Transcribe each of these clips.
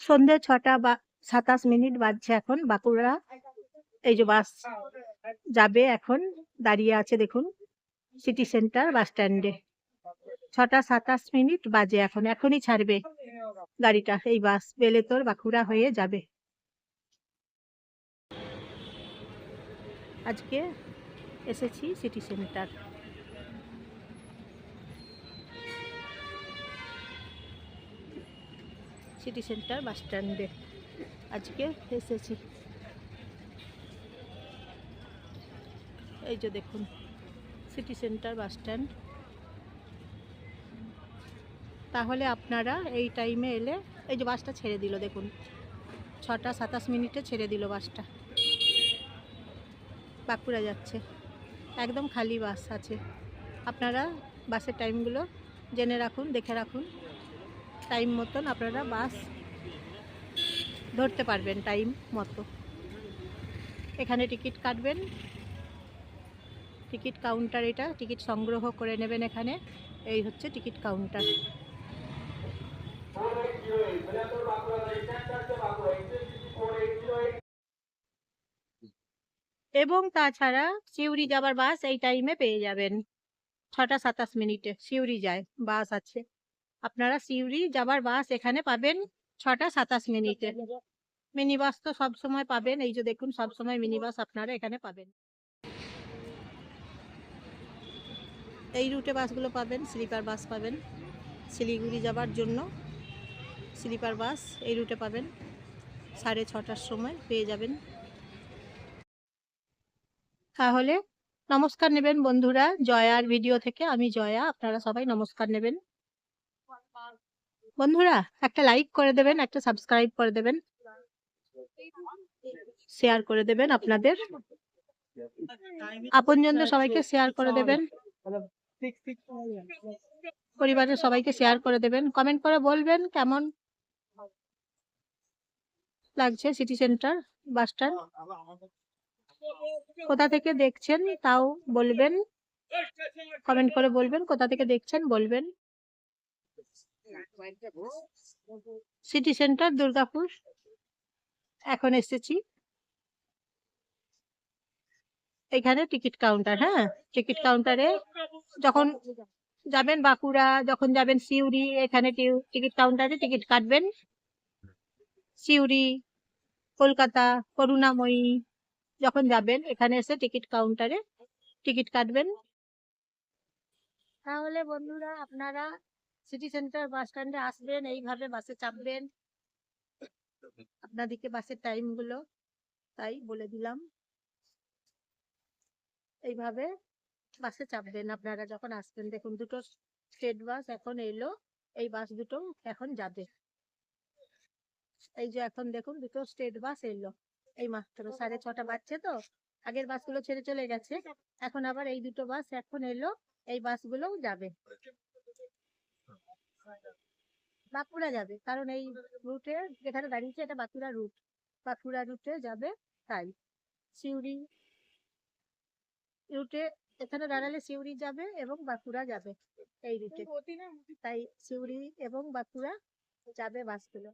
সন্ধে ছটা বা সাতাশ মিনিট বাজছে এখন, বাঁকুড়া এই যে বাস যাবে এখন, দাঁড়িয়ে আছে দেখুন সিটি সেন্টার বাস স্ট্যান্ডে ছটা সাতাশ মিনিট বাজে এখন, এখনই ছাড়বে গাড়িটা, এই বাস, বেলেতর, বাঁকুড়া হয়ে যাবে। আজকে এসেছি city centre city centre bus স্ট্যান্ডে। আজকে এসেছি। এই যে দেখুন, সিটি সেন্টার বাস স্ট্যান্ড। তাহলে আপনারা এই টাইমে এলে, এই যে বাসটা ছেড়ে দিল, দেখুন। ছটা সাতাশ মিনিটে ছেড়ে দিল বাসটা। বাঁকুড়া যাচ্ছে। একদম খালি বাস আছে। আপনারা বাসের টাইমগুলো জেনে রাখুন, দেখে রাখুন। টাইম মতন আপনারা বাস ধরতে পারবেন টাইম মতো। এখানে টিকিট কাটবেন। টিকিট কাউন্টার এটা টিকিট সংগ্রহ করে নেবেন এখানে। এই হচ্ছে টিকিট কাউন্টার এবং তাছাড়া সিউড়ি যাবার বাস এই টাইমে পেয়ে যাবেন। ছটা সাতাশ মিনিটে সিউড়ি যায় বাস আছে। আপনারা সিউড়ি যাবার বাস এখানে পাবেন ছটা সাতাশ মিনিটে। মিনি বাস তো সবসময় পাবেন, এই যে দেখুন সবসময় মিনি বাস আপনারা এখানে পাবেন। এই রুটে বাসগুলো পাবেন, স্লিপার বাস পাবেন, শিলিগুড়ি যাবার জন্য স্লিপার বাস এই রুটে পাবেন। সাড়ে ছটার সময় পেয়ে যাবেন। তাহলে নমস্কার নেবেন বন্ধুরা, জয়ার ভিডিও থেকে। আমি জয়া, আপনারা সবাই নমস্কার নেবেন। বন্ধুরা, একটা লাইক করে দেবেন, একটা সাবস্ক্রাইব করে দেবেন। শেয়ার করে দেবেন আপনাদের। আপনজনদের সবাইকে শেয়ার করে দেবেন। পরিবারের সবাইকে শেয়ার করে দেবেন। কমেন্ট করে বলবেন কেমন লাগছে সিটি সেন্টার বাস স্ট্যান্ড কোথা থেকে দেখছেন তাও বলবেন। কমেন্ট করে বলবেন, কোথা থেকে দেখছেন বলবেন। City centre, Durgapur. এখন এসেছি। এখানে টিকিট কাউন্টার হ্যাঁ? টিকিট কাউন্টারে যখন যাবেন বাঁকুড়া, যখন যাবেন সিউড়ি, এখানে টিকিট কাউন্টারে টিকিট কাটবেন। সিউড়ি, কলকাতা, করুণাময়ী যখন যাবেন, এখানে এসে টিকিট কাউন্টারে টিকিট কাটবেন। তাহলে বন্ধুরা, আপনারা সিটি সেন্টার বাস স্ট্যান্ডে আসবেন, এইভাবে বাসে চাপবেন। আপনাদেরকে বাসের টাইমগুলো তাই বলে দিলাম। এইভাবে বাসে চাপবেন আপনারা যখন আসবেন। দেখুন, দুটো স্টেট বাস এখন এলো, এই বাস দুটো এখন যাবে। এই যে এখন দেখুন, দুটো স্টেট বাস এলো। এই মাত্র সাড়ে ছটা বাজছে তো, আগের বাসগুলো ছেড়ে চলে গেছে। এখন আবার এই দুটো বাস এখন এলো, এই বাসগুলোও যাবে। বাঁকুড়া যাবে, কারণ এই রুটে যেখানে দাঁড়িয়েছে এটা বাঁকুড়া রুট বাঁকুড়া রুটে যাবে তাই। সিউড়ি রুটে এখানে দাঁড়ালে সিউড়ি যাবে এবং বাঁকুড়া যাবে এই রুটে তাই সিউড়ি এবং বাঁকুড়া যাবে বাসগুলো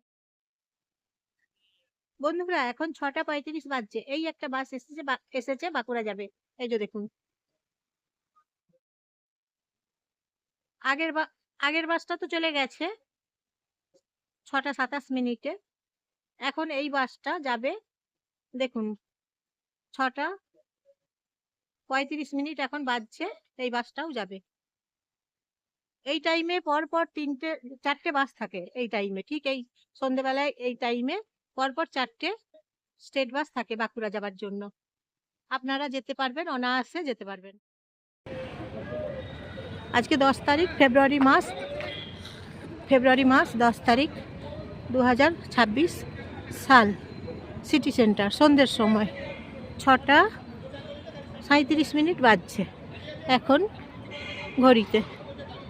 বন্ধুরা, এখন ছটা পঁয়ত্রিশ বাজছে। এই একটা বাস এসেছে এসেছে, বাঁকুড়া যাবে। এই যে দেখুন। আগের আগের বাসটা তো চলে গেছে। ছটা সাতাশ মিনিটে। এখন এই বাসটা যাবে, দেখুন, ছটা পঁয়ত্রিশ মিনিট এখন বাজছে, এই বাসটাও যাবে। এই টাইমে পর পর তিনটে, চারটে বাস থাকে এই টাইমে ঠিক এই সন্ধেবেলায় এই টাইমে পরপর চারটে স্টেট বাস থাকে বাঁকুড়া যাবার জন্য। আপনারা যেতে পারবেন, অনায়াসে যেতে পারবেন। আজকে দশ তারিখ, ফেব্রুয়ারি মাস। ফেব্রুয়ারি মাস, দশ তারিখ দু হাজার ছাব্বিশ সাল, সিটি সেন্টার, সন্ধ্যের সময়। ছটা সাঁত্রিশ মিনিট বাজছে এখন ঘড়িতে।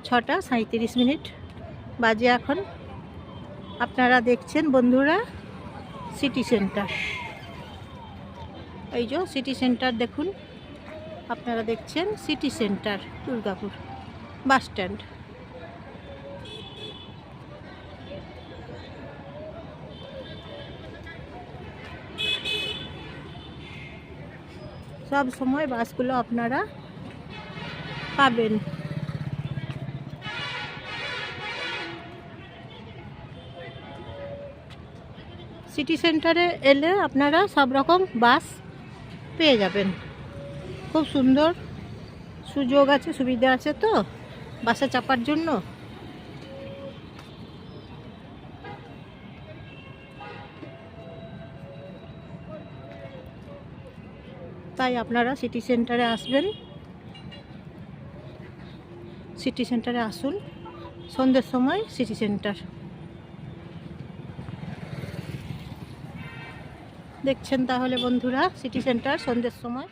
ছটা সাঁত্রিশ মিনিট বাজে এখন। আপনারা দেখছেন বন্ধুরা সিটি সেন্টার। এই যে সিটি সেন্টার দেখুন, আপনারা দেখছেন city centre, Durgapur. Bus stand. সব সময় বাসগুলো আপনারা পাবেন। সিটি সেন্টারে এলে আপনারা সব রকম বাস পেয়ে যাবেন। খুব সুন্দর সুযোগ আছে, সুবিধা আছে তো? বাসে চাপার জন্য? তাই আপনারা সিটি সেন্টারে আসবেন। সিটি সেন্টারে আসুন। সন্ধ্যের সময় সিটি সেন্টার দেখছেন তাহলে বন্ধুরা সিটি সেন্টার সন্ধ্যের সময়।